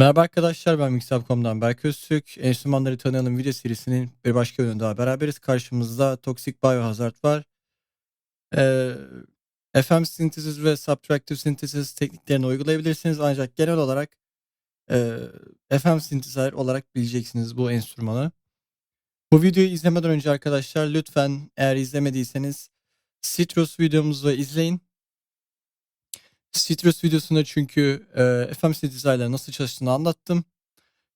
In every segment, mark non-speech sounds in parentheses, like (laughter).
Merhaba arkadaşlar ben Mixup.com'dan Berk Öztürk. Enstrümanları tanıyalım video serisinin bir başka bölümünde daha beraberiz. Karşımızda Toxic Biohazard var. Ee, FM synthesis ve subtractive synthesis tekniklerini uygulayabilirsiniz. Ancak genel olarak e, FM synthesizer olarak bileceksiniz bu enstrümanı. Bu videoyu izlemeden önce arkadaşlar lütfen eğer izlemediyseniz Citrus videomuzu izleyin. Citrus videosunda çünkü e, FM synthesizer'ların nasıl çalıştığını anlattım.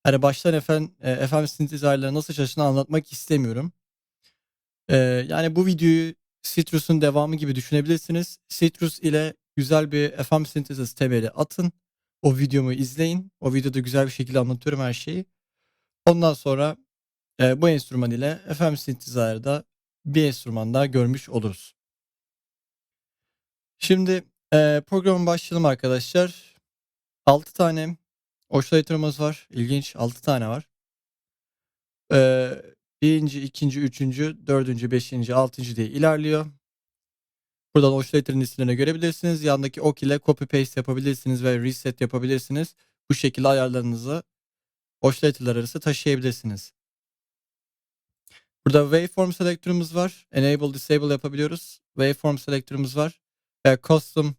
Hani baştan FM, e, FM synthesizer'ların nasıl çalıştığını anlatmak istemiyorum. E, yani bu videoyu Citrus'un devamı gibi düşünebilirsiniz. Citrus ile güzel bir FM synthesis temeli atın. O videomu izleyin. O videoda güzel bir şekilde anlatıyorum her şeyi. Ondan sonra e, bu enstrüman ile FM synthesizer'da bir enstrüman daha görmüş oluruz. Şimdi e, programın başlayalım arkadaşlar. 6 tane oscillator'ımız var. İlginç 6 tane var. E, birinci, ikinci, üçüncü, dördüncü, beşinci, altıncı diye ilerliyor. Buradan oscillator'ın isimlerini görebilirsiniz. Yandaki ok ile copy paste yapabilirsiniz ve reset yapabilirsiniz. Bu şekilde ayarlarınızı oscillator'lar arası taşıyabilirsiniz. Burada waveform selektörümüz var. Enable, disable yapabiliyoruz. Waveform selektörümüz var. Ve custom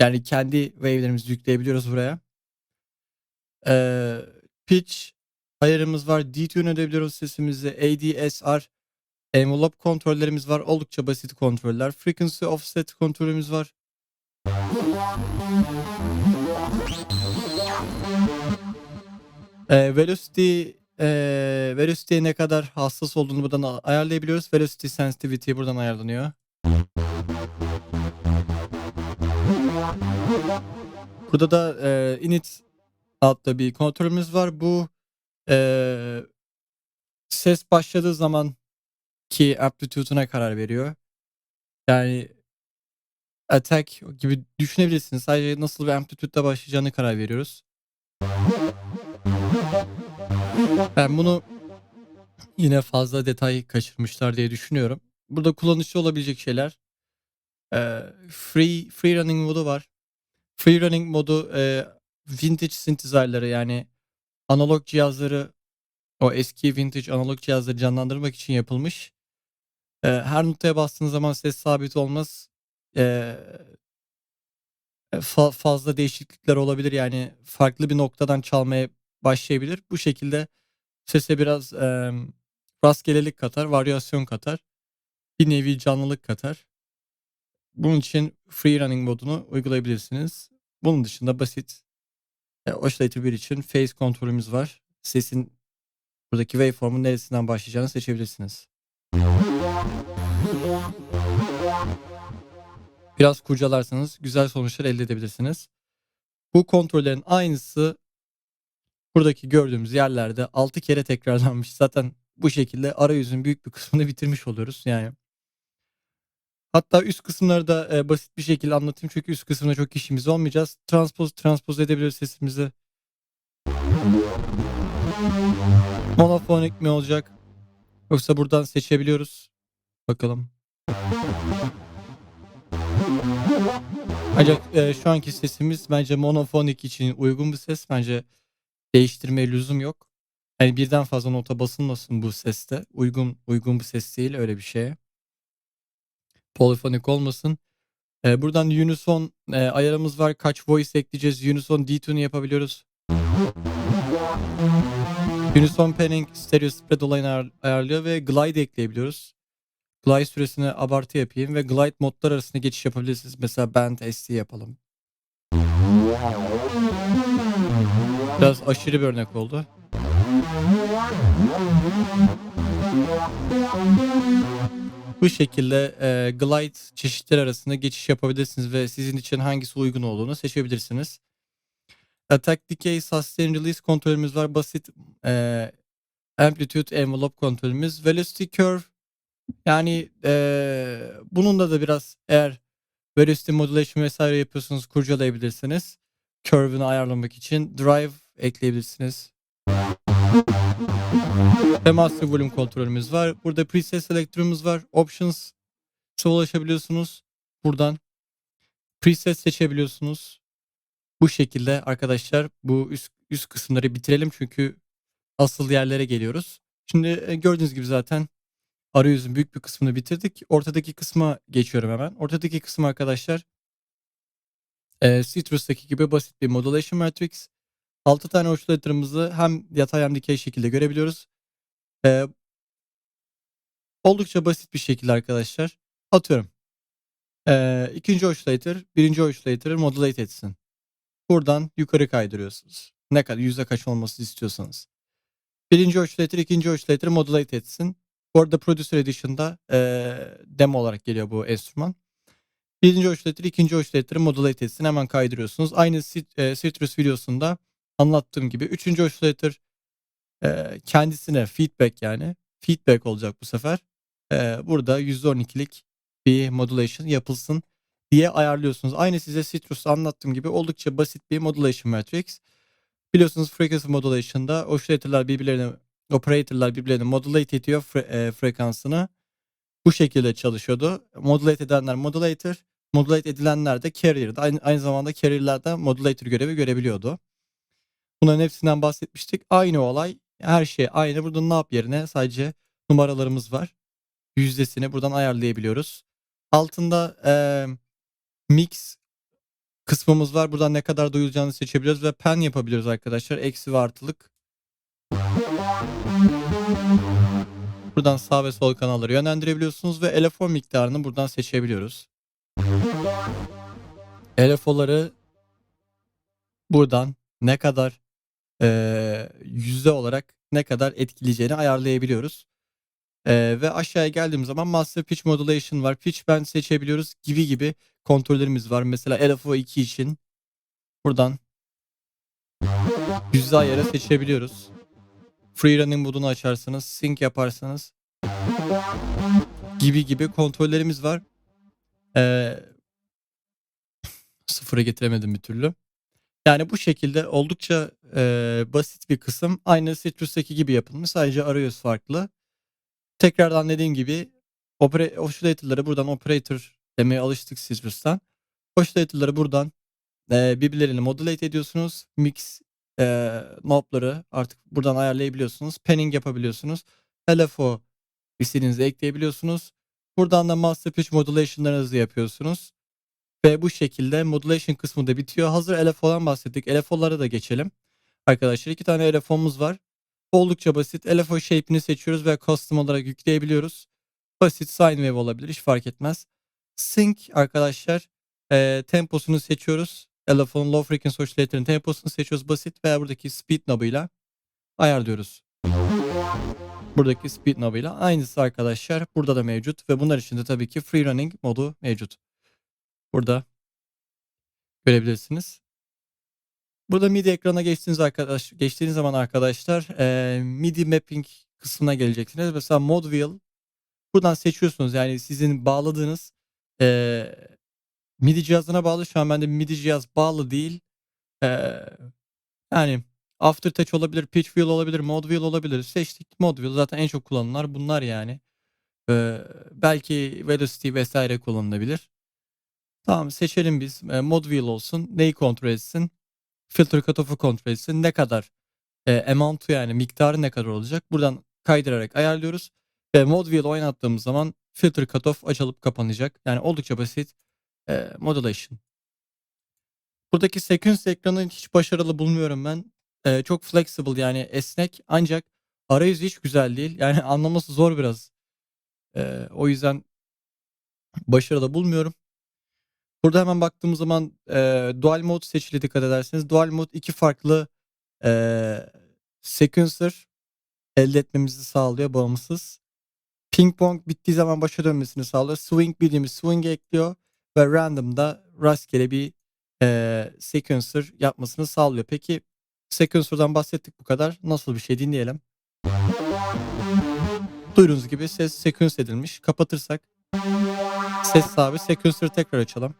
yani kendi wave'lerimizi yükleyebiliyoruz buraya. Ee, pitch ayarımız var. Detune edebiliyoruz sesimizi. ADSR envelope kontrollerimiz var. Oldukça basit kontroller. Frequency offset kontrolümüz var. Ee, velocity e, velocity'ye ne kadar hassas olduğunu buradan ayarlayabiliyoruz. Velocity sensitivity buradan ayarlanıyor. Burada da e, init adlı bir kontrolümüz var. Bu e, ses başladığı zaman ki amplitude'una karar veriyor. Yani attack gibi düşünebilirsiniz. Sadece nasıl bir amplitude'da başlayacağını karar veriyoruz. Ben bunu yine fazla detay kaçırmışlar diye düşünüyorum. Burada kullanışlı olabilecek şeyler. E, free free running modu var. Free running modu e, vintage synthesizer'ları yani analog cihazları o eski vintage analog cihazları canlandırmak için yapılmış. E, her notaya bastığınız zaman ses sabit olmaz. E, fa- fazla değişiklikler olabilir yani farklı bir noktadan çalmaya başlayabilir. Bu şekilde sese biraz e, rastgelelik katar, varyasyon katar. Bir nevi canlılık katar. Bunun için free running modunu uygulayabilirsiniz. Bunun dışında basit e, Oscillator 1 için phase kontrolümüz var. Sesin buradaki waveform'un neresinden başlayacağını seçebilirsiniz. Biraz kurcalarsanız güzel sonuçlar elde edebilirsiniz. Bu kontrollerin aynısı buradaki gördüğümüz yerlerde 6 kere tekrarlanmış. Zaten bu şekilde arayüzün büyük bir kısmını bitirmiş oluyoruz. Yani Hatta üst kısımları da e, basit bir şekilde anlatayım çünkü üst kısımda çok işimiz olmayacağız. Transpoz transpoz edebiliriz sesimizi. Monofonik mi olacak? Yoksa buradan seçebiliyoruz. Bakalım. Ancak e, şu anki sesimiz bence monofonik için uygun bir ses. Bence değiştirmeye lüzum yok. Yani birden fazla nota basılmasın bu seste. Uygun uygun bir ses değil öyle bir şeye polifonik olmasın. Ee, buradan unison e, ayarımız var. Kaç voice ekleyeceğiz? Unison detune yapabiliyoruz. Unison panning stereo spread olayını ayar, ayarlıyor ve glide ekleyebiliyoruz. Glide süresine abartı yapayım ve glide modlar arasında geçiş yapabilirsiniz. Mesela band ST yapalım. Biraz aşırı bir örnek oldu. Bu şekilde e, glide çeşitleri arasında geçiş yapabilirsiniz ve sizin için hangisi uygun olduğunu seçebilirsiniz. Attack Decay Sustain Release kontrolümüz var. Basit e, Amplitude Envelope kontrolümüz. Velocity Curve yani e, bununla da biraz eğer Velocity Modulation vesaire yapıyorsanız kurcalayabilirsiniz. Curve'ını ayarlamak için Drive ekleyebilirsiniz. Ve master volume kontrolümüz var. Burada preset selektörümüz var. Options ulaşabiliyorsunuz. Buradan preset seçebiliyorsunuz. Bu şekilde arkadaşlar bu üst üst kısımları bitirelim çünkü asıl yerlere geliyoruz. Şimdi, eee, gördüğünüz gibi zaten arayüzün büyük bir kısmını bitirdik. Ortadaki kısma geçiyorum hemen. Ortadaki kısım arkadaşlar eee, Citrus'taki gibi basit bir modulation matrix. 6 tane oscillator'ımızı hem yatay hem dikey şekilde görebiliyoruz. Eee Oldukça basit bir şekilde arkadaşlar. Atıyorum. Eee 2'nci oscillator 1'inci oscillator'ı modulate etsin. Buradan yukarı kaydırıyorsunuz. Ne kadar yüzde kaç olmasını istiyorsanız. 1'inci oscillator 2'nci oscillator'ı modulate etsin. Bu arada Producer Edition'da eee, demo olarak geliyor bu enstrüman. 1'inci oscillator 2'nci oscillator'ı modulate etsin. Hemen kaydırıyorsunuz. Aynı eee, Citrus videosunda anlattığım gibi 3'üncü oscillator eee, kendisine feedback yani feedback olacak bu sefer. Eee, burada %12'lik bir modulation yapılsın diye ayarlıyorsunuz. Aynı size Citrus'ta anlattığım gibi oldukça basit bir modulation matrix. Biliyorsunuz frequency modulation'da oscillator'lar birbirlerini operator'lar birbirlerini modulate ediyor fre eee, frekansını. Bu şekilde çalışıyordu. Modulate edenler modulator, modulate edilenler de carrier'dı. Aynı aynı zamanda carrier'ler de modulator görevi görebiliyordu. Bunların hepsinden bahsetmiştik. Aynı olay, her şey aynı. Burada NAP yerine sadece numaralarımız var. Yüzdesini buradan ayarlayabiliyoruz. Altında, eee, mix kısmımız var. Buradan ne kadar duyulacağını seçebiliyoruz ve pan yapabiliyoruz arkadaşlar. Eksi ve artılık. Buradan sağ ve sol kanalları yönlendirebiliyorsunuz ve LFO miktarını buradan seçebiliyoruz. LFO'ları buradan ne kadar, eee, yüzde olarak ne kadar etkileyeceğini ayarlayabiliyoruz. Eee, ve aşağıya geldiğim zaman master pitch modulation var. Pitch bend seçebiliyoruz gibi gibi kontrollerimiz var. Mesela LFO 2 için buradan yüzde ayarı seçebiliyoruz. Free running modunu açarsanız, sync yaparsanız gibi gibi kontrollerimiz var. Eee (laughs) sıfıra getiremedim bir türlü. Yani bu şekilde oldukça, eee, basit bir kısım. Aynı Citrus'taki gibi yapılmış. Sadece arayüz farklı. Tekrardan dediğim gibi opera oscillator'ları buradan operator demeye alıştık Citrus'tan. Oscillator'ları buradan, eee, birbirlerini modulate ediyorsunuz. Mix, eee, knob'ları artık buradan ayarlayabiliyorsunuz. Panning yapabiliyorsunuz. LFO istediğinizi ekleyebiliyorsunuz. Buradan da master pitch modulation'larınızı yapıyorsunuz. Ve bu şekilde modulation kısmı da bitiyor. Hazır LFO'dan bahsettik. LFO'lara da geçelim. Arkadaşlar 2 tane LFO'muz var. Oldukça basit. LFO shape'ini seçiyoruz ve custom olarak yükleyebiliyoruz. Basit sine wave olabilir. Hiç fark etmez. Sync arkadaşlar, eee, temposunu seçiyoruz. LFO'nun low frequency oscillator'ın temposunu seçiyoruz. Basit veya buradaki speed knob'ıyla ayarlıyoruz. Buradaki speed knob'ıyla. Aynısı arkadaşlar burada da mevcut ve bunlar için de tabii ki free running modu mevcut. Burada görebilirsiniz. Burada MIDI ekrana geçtiğiniz arkadaş geçtiğiniz zaman arkadaşlar, eee, MIDI mapping kısmına geleceksiniz. Mesela mod wheel buradan seçiyorsunuz. Yani sizin bağladığınız, eee, MIDI cihazına bağlı. Şu an bende MIDI cihaz bağlı değil. Eee, yani aftertouch olabilir, pitch wheel olabilir, mod wheel olabilir. Seçtik mod wheel zaten en çok kullanılanlar bunlar yani. Eee, belki velocity vs. kullanılabilir. Tamam seçelim biz. Eee, mod wheel olsun. Neyi kontrol etsin? Filter cutoff'u kontrol etsin. Ne kadar, eee, amount'u yani miktarı ne kadar olacak? Buradan kaydırarak ayarlıyoruz ve mod wheel oynattığımız zaman filter cutoff açılıp kapanacak. Yani oldukça basit, eee, modulation. Buradaki sequence ekranı hiç başarılı bulmuyorum ben. Eee, çok flexible yani esnek ancak arayüzü hiç güzel değil. (laughs) Yani anlaması zor biraz. Eee, o yüzden başarılı bulmuyorum. Burada hemen baktığımız zaman, eee, dual mode seçili dikkat ederseniz. Dual mode 2 farklı, eee, sequencer elde etmemizi sağlıyor bağımsız. Ping pong bittiği zaman başa dönmesini sağlıyor. Swing bildiğimiz swing'i ekliyor ve random da rastgele bir, eee, sequencer yapmasını sağlıyor. Peki sequencer'dan bahsettik bu kadar. Nasıl bir şey dinleyelim. Duyduğunuz gibi ses sequence edilmiş. Kapatırsak ses sabit. Sequencer'ı tekrar açalım.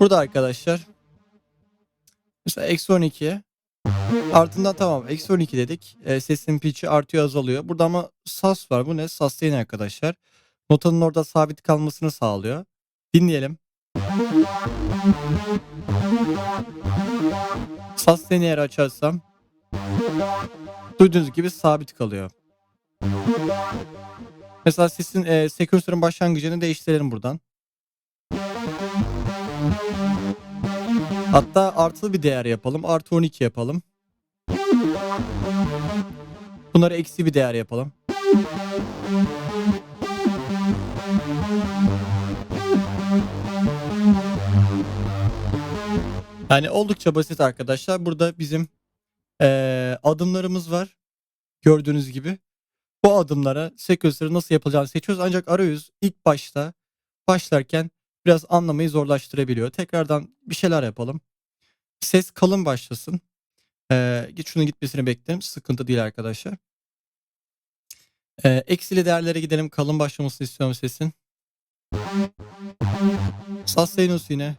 Burada arkadaşlar mesela eksi 12'ye ardından tamam eksi 12 dedik. Eee, sesin pitch'i artıyor azalıyor. Burada ama sus var. Bu ne? Sustain arkadaşlar. Notanın orada sabit kalmasını sağlıyor. Dinleyelim. Sustain'i eğer açarsam duyduğunuz gibi sabit kalıyor. Mesela sesin e, sequencer'ın başlangıcını değiştirelim buradan. Hatta artılı bir değer yapalım. Artı 12 yapalım. Bunları eksi bir değer yapalım. Yani oldukça basit arkadaşlar. Burada bizim eee, adımlarımız var. Gördüğünüz gibi. Bu adımlara sequencer'ı nasıl yapılacağını seçiyoruz. Ancak arayüz ilk başta başlarken biraz anlamayı zorlaştırabiliyor. Tekrardan bir şeyler yapalım. Ses kalın başlasın. Git şunun gitmesini beklerim. Sıkıntı değil arkadaşlar. Eee, eksili değerlere gidelim. Kalın başlamasını istiyorum sesin. Sustain olsun yine.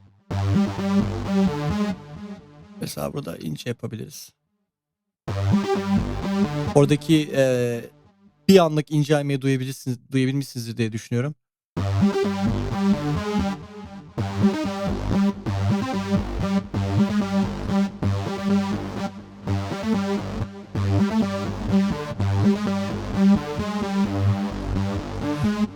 Mesela burada ince yapabiliriz. Oradaki eee, bir anlık incelmeyi duyabilirsiniz, duyabilmişsinizdir diye düşünüyorum.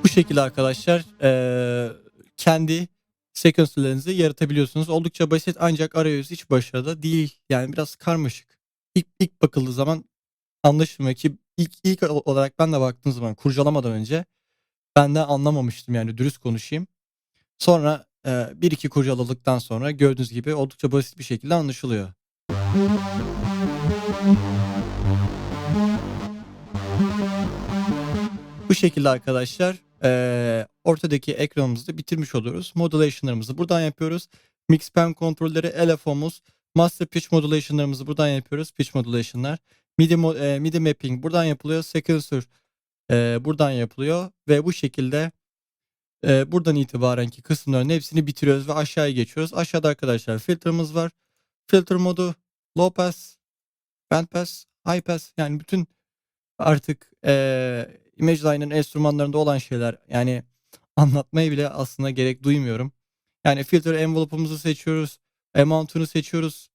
Bu şekilde arkadaşlar eee, kendi sequencer'larınızı yaratabiliyorsunuz. Oldukça basit ancak arayüz hiç başarılı değil. Yani biraz karmaşık. İlk, ilk bakıldığı zaman anlaşılmıyor ki ilk, ilk olarak ben de baktığım zaman kurcalamadan önce ben de anlamamıştım yani dürüst konuşayım. Sonra eee, bir iki kurcaladıktan sonra gördüğünüz gibi oldukça basit bir şekilde anlaşılıyor. Bu şekilde arkadaşlar eee, ortadaki ekranımızı bitirmiş oluyoruz. Modulation'larımızı buradan yapıyoruz. Mix pen kontrolleri, LFO'muz, master pitch modulation'larımızı buradan yapıyoruz. Pitch modulation'lar. MIDI, mo- eee, MIDI mapping buradan yapılıyor. Sequencer eee, buradan yapılıyor ve bu şekilde eee, buradan itibarenki kısımların hepsini bitiriyoruz ve aşağıya geçiyoruz. Aşağıda arkadaşlar filtremiz var. Filter modu, low pass, band pass, high pass yani bütün artık eee ImageLine'ın enstrümanlarında olan şeyler. Yani (laughs) anlatmaya bile aslında gerek duymuyorum. Yani filter envelope'umuzu seçiyoruz. Amount'unu seçiyoruz.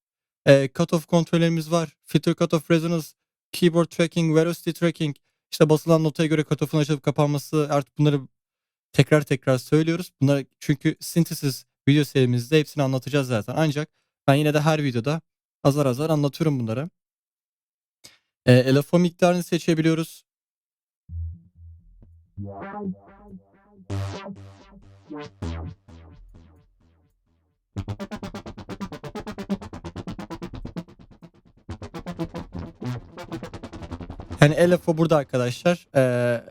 Eee cutoff kontrollerimiz var. Filter cutoff resonance, keyboard tracking, velocity tracking. İşte basılan notaya göre cutoff'un açılıp kapanması artık bunları tekrar tekrar söylüyoruz. Bunları çünkü synthesis video serimizde hepsini anlatacağız zaten. Ancak ben yine de her videoda azar azar anlatıyorum bunları. Eee LFO miktarını seçebiliyoruz. Yani LFO burada arkadaşlar eee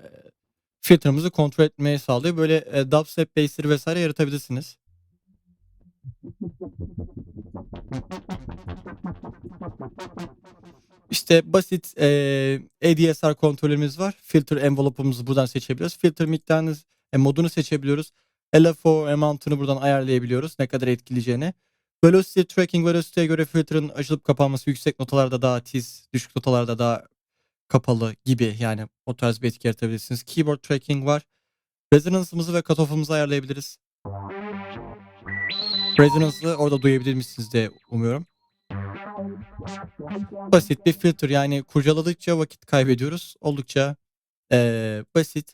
filtremizi kontrol etmeyi sağlıyor. Böyle eee, dubstep bass'leri vesaire yaratabilirsiniz. İşte basit eee ADSR kontrolümüz var. Filter envelope'umuzu buradan seçebiliyoruz. Filter miktarını, e, modunu seçebiliyoruz. LFO amount'unu buradan ayarlayabiliyoruz. Ne kadar etkileyeceğini. Velocity tracking velocity'ye göre filtre'ın açılıp kapanması yüksek notalarda daha tiz, düşük notalarda daha kapalı gibi yani o tarz bir etki yaratabilirsiniz. Keyboard tracking var. Resonance'ımızı ve cutoff'umuzu ayarlayabiliriz. Resonance'ı orada duyabilmişsiniz diye umuyorum. Basit bir filter yani kurcaladıkça vakit kaybediyoruz. Oldukça eee, basit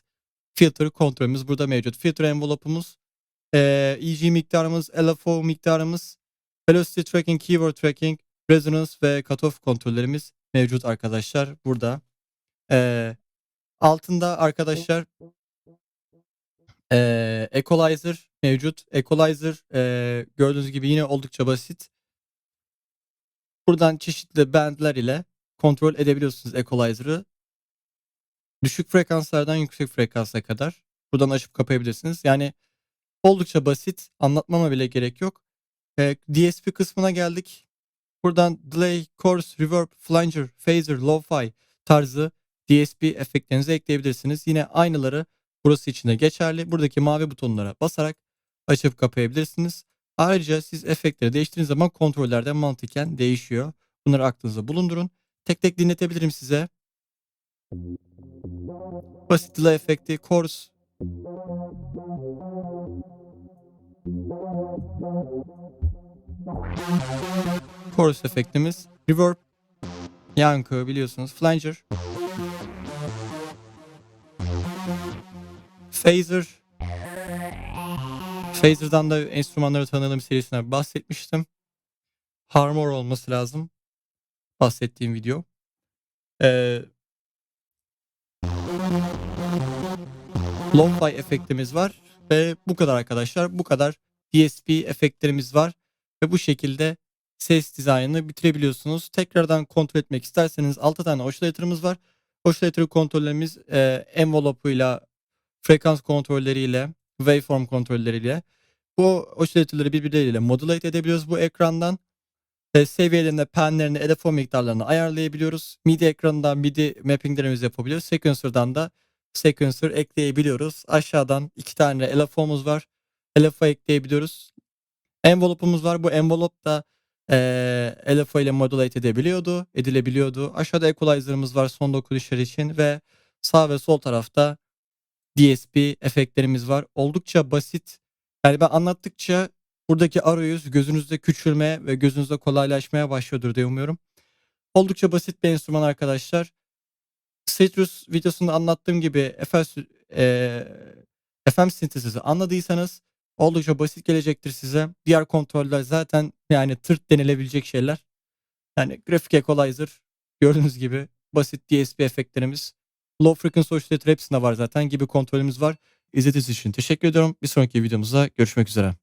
filter kontrolümüz burada mevcut. Filter envelope'umuz, eee, EG miktarımız, LFO miktarımız, velocity tracking, keyboard tracking, resonance ve cutoff kontrollerimiz mevcut arkadaşlar burada. Eee, altında arkadaşlar eee, equalizer mevcut. Equalizer eee, gördüğünüz gibi yine oldukça basit. Buradan çeşitli bandler ile kontrol edebiliyorsunuz equalizer'ı. Düşük frekanslardan yüksek frekansa kadar buradan açıp kapayabilirsiniz. Yani oldukça basit. Anlatmama bile gerek yok. Eee, DSP kısmına geldik. Buradan delay, chorus, reverb, flanger, phaser, lo-fi tarzı DSP efektlerinizi ekleyebilirsiniz. Yine aynıları burası için de geçerli. Buradaki mavi butonlara basarak açıp kapayabilirsiniz. Ayrıca siz efektleri değiştirdiğiniz zaman kontrollerde mantıken değişiyor. Bunları aklınızda bulundurun. Tek tek dinletebilirim size. Basit delay efekti, chorus. Chorus efektimiz. Reverb. Yankı biliyorsunuz. Flanger. Phaser. Phaser'dan da enstrümanları tanıdığım serisinden bahsetmiştim. Harmor olması lazım. Bahsettiğim video. Ee, Lo-fi efektimiz var ve bu kadar arkadaşlar. Bu kadar DSP efektlerimiz var ve bu şekilde ses dizaynını bitirebiliyorsunuz. Tekrardan kontrol etmek isterseniz 6 tane oscillator'ımız var. Oscillator kontrollerimiz e, envelope'uyla, frekans kontrolleriyle, waveform kontrolleriyle bu oscillator'ları birbirleriyle modulate edebiliyoruz bu ekrandan. E, seviyelerinde penlerini, LFO miktarlarını ayarlayabiliyoruz. MIDI ekranından MIDI mappinglerimizi yapabiliyoruz. Sequencer'dan da sequencer ekleyebiliyoruz. Aşağıdan iki tane LFO'muz var. LFO ekleyebiliyoruz. Envelope'umuz var. Bu envelope da e, LFO ile modulate edebiliyordu, edilebiliyordu. Aşağıda equalizer'ımız var son dokunuşlar için ve sağ ve sol tarafta DSP efektlerimiz var. Oldukça basit. Yani ben anlattıkça buradaki arayüz gözünüzde küçülmeye ve gözünüzde kolaylaşmaya başlıyordur diye umuyorum. Oldukça basit bir enstrüman arkadaşlar. Citrus videosunda anlattığım gibi FM, e, FM sintezisi anladıysanız oldukça basit gelecektir size. Diğer kontroller zaten yani tırt denilebilecek şeyler. Yani grafik equalizer gördüğünüz gibi basit DSP efektlerimiz. Low frequency oscillator hepsinde var zaten gibi kontrolümüz var. İzlediğiniz için teşekkür ediyorum. Bir sonraki videomuzda görüşmek üzere.